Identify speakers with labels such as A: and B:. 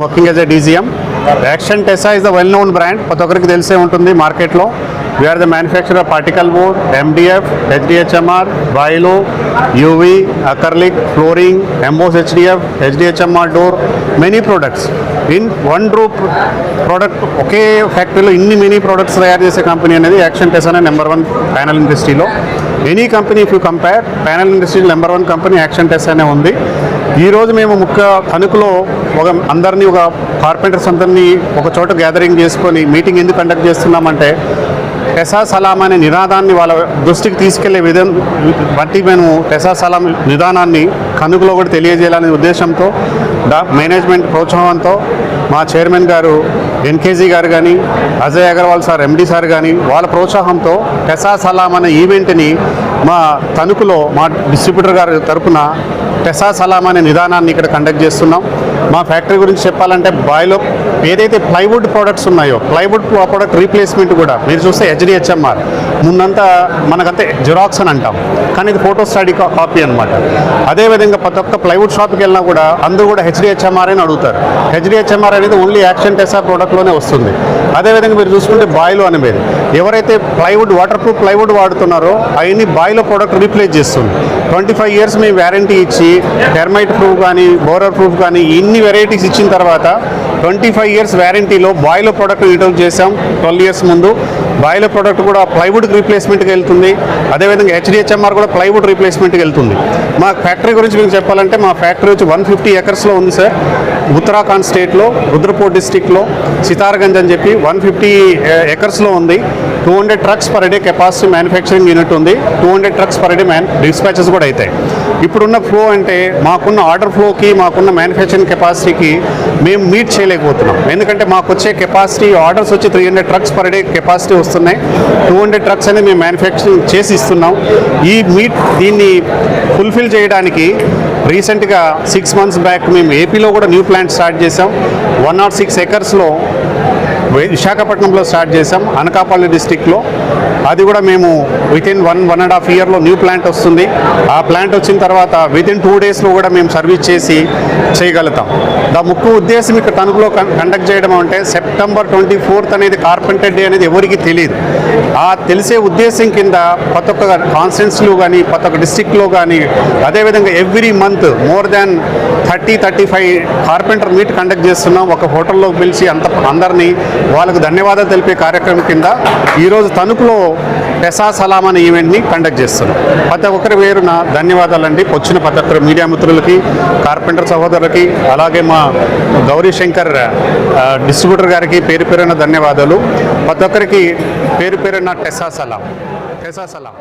A: Working S A DGM Action Tesa is the well known brand ప్రతి ఒక్కరికి తెలిసే ఉంటుంది మార్కెట్లో. We are the manufacturer particle board MDF HDHMR బాయిలు UV acrylic flooring emboss HDF HDHMR door many products in one roof product ఒకే ఫ్యాక్టరీలో ఇన్ని many products తయారు చేసే company అనేది యాక్షన్ టెస్ అనే నెంబర్ వన్ ప్యానల్ ఇండస్ట్రీలో any company if you compare panel industry number one company Action Tesa అనే ఉంది. ఈరోజు మేము ముఖ్య తణుకులో ఒక అందరినీ ఒక కార్పెంటర్స్ అందరినీ ఒక చోట గ్యాదరింగ్ చేసుకొని మీటింగ్ ఎందుకు కండక్ట్ చేస్తున్నామంటే టెసా సలాం అనే నినాదాన్ని వాళ్ళ దృష్టికి తీసుకెళ్ళే విధం బట్టి మేము టెసా సలాం నిదానాన్ని కనుకలో కూడా తెలియజేయాలనే ఉద్దేశంతో డా మేనేజ్మెంట్ ప్రోత్సాహంతో మా చైర్మన్ గారు ఎన్కేజీ గారు కానీ Ajay Agarwal sir MD sir కానీ వాళ్ళ ప్రోత్సాహంతో టెసా సలాం అనే ఈవెంట్ని మా తణుకులో మా డిస్ట్రిబ్యూటర్ గారి తరఫున టెసా సలాం అనే నిదానాన్ని ఇక్కడ కండక్ట్ చేస్తున్నాం. మా ఫ్యాక్టరీ గురించి చెప్పాలంటే బాయ్లో ఏదైతే ప్లైవుడ్ ప్రోడక్ట్స్ ఉన్నాయో ప్లైవుడ్ ప్రోడక్ట్ రీప్లేస్మెంట్ కూడా మీరు చూస్తే హెచ్డిహెచ్ఎంఆర్ ముందంతా మనకంతే జిరాక్స్ అని అంటాం. కానీ ఇది ఫోటో స్టడీ కాపీ అనమాట అదేవిధంగా ప్రతి ఒక్క ప్లైవుడ్ షాప్కి వెళ్ళినా కూడా అందరూ కూడా హెచ్డిహెచ్ఎంఆర్ అని అడుగుతారు. హెచ్డిహెచ్ఎంఆర్ అనేది ఓన్లీ యాక్షన్ టెసా ప్రోడక్ట్లోనే వస్తుంది. అదేవిధంగా మీరు చూసుకుంటే బాయ్లో అనేది ఎవరైతే ప్లైవుడ్ వాటర్ ప్రూఫ్ ప్లైవుడ్ వాడుతున్నారో అవన్నీ స్థాయిలో ప్రోడక్ట్ రీప్లేస్ చేస్తుంది. ట్వంటీ ఫైవ్ ఇయర్స్ మేము వ్యారంటీ ఇచ్చి టెర్మైట్ ప్రూఫ్ కానీ బోరర్ ప్రూఫ్ కానీ ఇన్ని వెరైటీస్ ఇచ్చిన తర్వాత ట్వంటీ ఫైవ్ ఇయర్స్ వ్యారంటీలో బాయిలో ప్రోడక్ట్ ఇంట్రొడ్యూస్ చేసాం ట్వెల్వ్ ఇయర్స్ ముందు. బాయిలర్ ప్రోడక్ట్ కూడా ప్లైవుడ్ రీప్లేస్మెంట్కి వెళ్తుంది. అదేవిధంగా హెచ్డిహెచ్ఎంఆర్ కూడా ప్లైవుడ్ రీప్లేస్మెంట్కి వెళ్తుంది. మా ఫ్యాక్టరీ గురించి మీకు చెప్పాలంటే మా ఫ్యాక్టరీ వచ్చి వన్ ఫిఫ్టీ ఎకర్స్లో ఉంది సార్ ఉత్తరాఖండ్ స్టేట్లో రుద్రపూర్ డిస్టిక్లో సితార్గంజ్ అని చెప్పి వన్ ఫిఫ్టీ ఎకర్స్లో ఉంది. Two hundred trucks per day capacity manufacturing unit ఉంది. Two hundred trucks per day man dispatches కూడా అవుతాయి. ఇప్పుడున్న ఫ్లో అంటే మాకున్న ఆర్డర్ ఫ్లోకి మాకున్న మ్యానుఫ్యాక్చరింగ్ కెపాసిటీకి మేము మీట్ చేయలేకపోతున్నాం. ఎందుకంటే మాకు వచ్చే కెపాసిటీ ఆర్డర్స్ వచ్చి three hundred trucks per day capacity వస్తున్నాయి. టూ హండ్రెడ్ ట్రక్స్ అనేది మేము మ్యానుఫ్యాక్చరింగ్ చేసి ఇస్తున్నాం. ఈ మీట్ దీన్ని ఫుల్ఫిల్ చేయడానికి రీసెంట్గా సిక్స్ మంత్స్ బ్యాక్ మేము ఏపీలో కూడా న్యూ ప్లాంట్ స్టార్ట్ చేసాం వన్ నాట్ సిక్స్ ఎకర్స్లో విశాఖపట్నంలో స్టార్ట్ చేసాం అనకాపల్లి డిస్టిక్లో. అది కూడా మేము within one one and half ఇయర్లో న్యూ ప్లాంట్ వస్తుంది. ఆ ప్లాంట్ వచ్చిన తర్వాత వితిన్ టూ డేస్లో కూడా మేము సర్వీస్ చేసి చేయగలుగుతాం. దా ముఖ్య ఉద్దేశం ఇక్కడ తణుకులో కండక్ట్ చేయడం అంటే సెప్టెంబర్ ట్వంటీ ఫోర్త్ అనేది కార్పెంటర్ డే అనేది ఎవరికి తెలియదు. ఆ తెలిసే ఉద్దేశం కింద ప్రతి ఒక్క కాన్స్టెన్స్లో కానీ ప్రతి ఒక్క డిస్టిక్లో కానీ అదేవిధంగా every month more than thirty thirty five carpenter meet conduct చేస్తున్నాం. ఒక హోటల్లో పిలిచి అంత అందరినీ వాళ్ళకు ధన్యవాదాలు తెలిపే కార్యక్రమం కింద ఈరోజు తణుకులో పెసా సలాం అనే ఈవెంట్ని కండక్ట్ చేస్తున్నాం. ప్రతి ఒక్కరి పేరున ధన్యవాదాలండి. వచ్చిన ప్రతి ఒక్కరు మీడియా మిత్రులకి కార్పెంటర్ సహోదరులకి అలాగే మా గౌరీ శంకర్ డిస్ట్రిబ్యూటర్ గారికి పేరు పేరున ధన్యవాదాలు. ప్రతి ఒక్కరికి పేరు పేరున టెసా సలాం. టెసా సలాం.